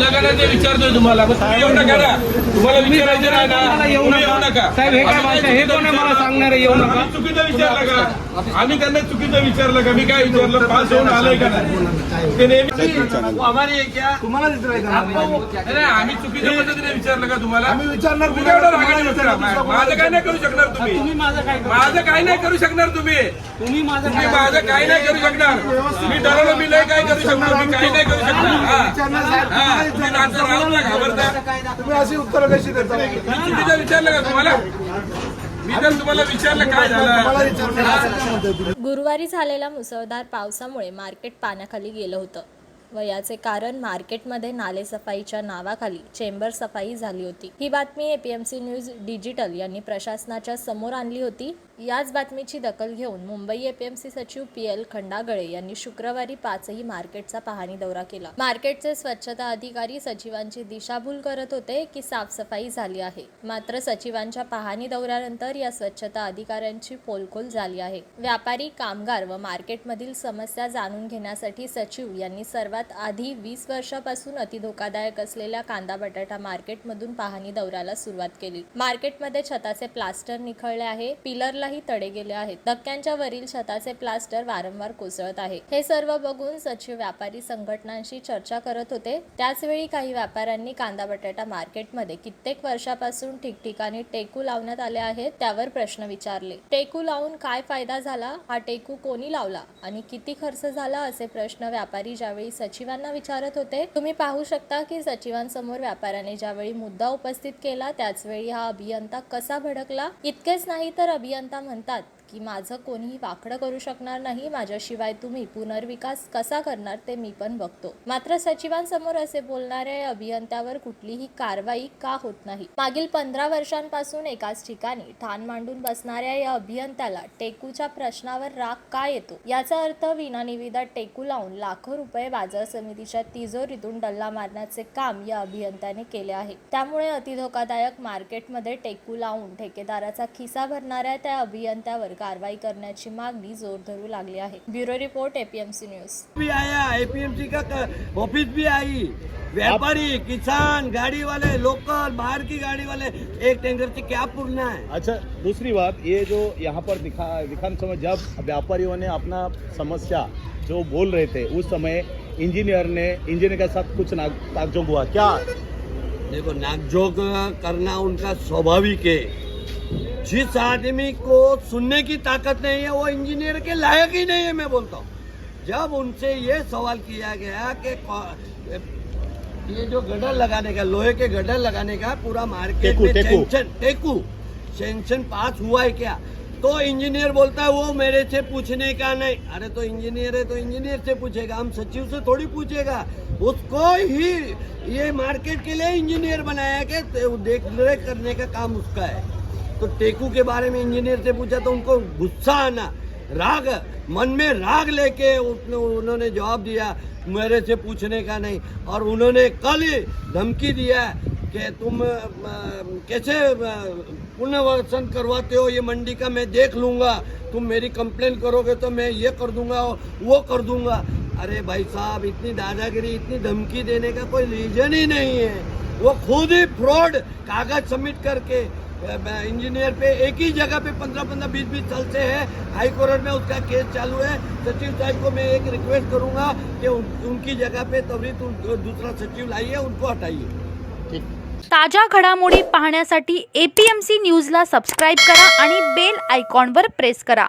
ते विचारतोय तुम्हाला. मग तुम्ही येऊ नका ना. तुम्हाला विचारायचं नाही ना मला येऊ तुम्ही नका. येऊ नका. साहेब, हे काय भाषा? हे कोण आहे मला? सांगणारे? येऊ नका? चुकीचं विचारलं का? आम्ही त्यांना चुकीचं विचारलं का? मी काय विचारलं? पास होऊन आलंय का नाही? ते नेहमी आम्ही चुकीच्या पद्धतीने विचारलं का तुम्हाला? आम्ही विचारणार. माझं काय नाही करू शकणार तुम्ही. तुम्ही माझं काय करू? माझं काय नाही करू शकणार तुम्ही. तुम्ही माझं तुम्ही काय माझं काय नाही करू शकणार. मी ठरवलं मी लय काय करू शकणार? मी काही नाही करू शकणार? हा. हा, तुम्ही राहून का? घाबरता तुम्ही अशी उत्तरं कशी देता? मी चुकीचं विचारलं का तुम्हाला? मी तर तुम्हाला विचारलं काय मला झालं विचारणार असं काय म्हणताय तुम्ही? गुरुवारी झालेल्या मुसळधार पावसामुळे मार्केट पाण्याखाली गेलं होतं. व याचे कारण मार्केटमध्ये नालेसफाईच्या नावाखाली चेंबर सफाई झाली होती. ही बातमी एपीएमसी न्यूज डिजिटल यांनी प्रशासनाच्या समोर आणली होती. याच बातमीची दखल घेऊन मुंबई एपीएमसी सचिव पी एल खंडागळे यांनी शुक्रवारी पाचही मार्केटचा पाहणी दौरा केला. मार्केटचे स्वच्छता अधिकारी सचिवांची दिशाभूल करत होते की साफसफाई झाली आहे. मात्र सचिवांच्या पाहणी दौऱ्यानंतर या स्वच्छता अधिकाऱ्यांची पोलखोल झाली आहे. व्यापारी कामगार व मार्केटमधील समस्या जाणून घेण्यासाठी सचिव यांनी सर्वात आधी वीस वर्षापासून अतिधोकादायक असलेल्या कांदा बटाटा मार्केटमधून पाहणी दौऱ्याला सुरुवात केली. मार्केटमध्ये छताचे प्लास्टर निखळले आहे. पिलरला काही तडे गेले आहेत. धक्क्यांच्या वरील छताचे प्लास्टर वारंवार कोसळत आहे. हे सर्व बघून सचिव व्यापारी संघटनांशी चर्चा करत होते. त्याचवेळी काही व्यापाऱ्यांनी कांदा बटाटा मार्केटमध्ये कित्येक वर्षापासून ठिकठिकाणी टेकू लावण्यात आले आहेत त्यावर प्रश्न विचारले. टेकू लावून काय फायदा झाला? हा टेकू कोणी लावला? आणि किती खर्च झाला? असे प्रश्न व्यापारी ज्यावेळी सचिवांना विचारत होते तुम्ही पाहू शकता की सचिवांसमोर व्यापाऱ्याने ज्यावेळी मुद्दा उपस्थित केला त्याचवेळी हा अभियंता कसा भडकला? इतकेच नाही तर अभियंता म्हणतात. की माझं कोणीही वाकडं करू शकणार नाही माझ्याशिवाय तुम्ही पुनर्विकास कसा करणार ते मी पण बघतो. मात्र सचिवांसमोर असे बोलणाऱ्या अभियंत्यावर कुठलीही कारवाई का होत नाही? मागील पंधरा वर्षांपासून एकाच ठिकाणी ठाण मांडून बसणाऱ्या या अभियंत्याला टेकूच्या प्रश्नावर राग का येतो? याचा अर्थ विनानिविदा टेकू लावून लाखो रुपये बाजार समितीच्या तिजोरीतून डल्ला मारण्याचे काम या अभियंत्याने केले आहे. त्यामुळे अतिधोकादायक मार्केटमध्ये टेकू लावून ठेकेदाराचा खिसा भरणाऱ्या त्या अभियंत्यावर कारवाई करण्याची मागणी जोर धरू लागली आहे. Bureau report APMC news. भी आया एपीएमसी का क- ऑफिस भी आई। व्यापारी किसान गाड़ी वाले लोकल बाहर की गाड़ी वाले एक टैंकर से क्या पूर्णा है? अच्छा दूसरी बात ये जो यहाँ पर दिखा दिखाने समय जब व्यापारियों ने अपना समस्या जो बोल रहे थे उस समय इंजीनियर ने इंजीनियर के साथ कुछ नाक- ताकजोग हुआ क्या? देखो नाकझोंक करना उनका स्वाभाविक है। जिस आदमी को सुनने की ताकत नहीं है वो इंजीनियर के लायक ही नहीं है मैं बोलता हूँ। जब उनसे ये सवाल किया गया कि ये जो गडर लगाने का लोहे के गडर लगाने का पूरा मार्केट टेकू, में टेकू। सेंक्शन टेकू। सेंक्शन पास हुआ है क्या? तो इंजीनियर बोलता है वो मेरे से पूछने का नहीं। अरे तो इंजीनियर है तो इंजीनियर से पूछेगा हम सचिव से थोड़ी पूछेगा। उसको ही ये मार्केट के लिए इंजीनियर बनाया कि देख रेख करने का काम उसका है। तो टेकू के बारे में इंजीनियर से पूछा तो उनको गुस्सा आना, राग, मन में राग लेके उन्होंने जवाब दिया, मेरे से पूछने का नहीं। और उन्होंने कल ही धमकी दिया कि तुम कैसे पुनर्वसन करवाते हो, ये मंडी का मैं देख लूँगा। तुम मेरी कंप्लेन करोगे तो मैं ये कर दूँगा वो कर दूँगा। अरे भाई साहब, इतनी दादागिरी, इतनी धमकी देने का कोई रीजन ही नहीं है। वो खुद ही फ्रॉड, कागज़ सबमिट करके इंजीनियर पे एक ही जगह पे पंद्रह पंद्रह बीस बीस साल से है। हाई कोर्ट में उसका केस चालू है। सचिव साहब को मैं एक रिक्वेस्ट करूंगा कि उन, उनकी जगह पे त्वरित दूसरा सचिव लाइए उनको हटाइए। ताज्या घडामोडी पाहण्यासाठी एपीएमसी न्यूजला सबस्क्राईब करा आणि बेल आयकॉनवर प्रेस करा.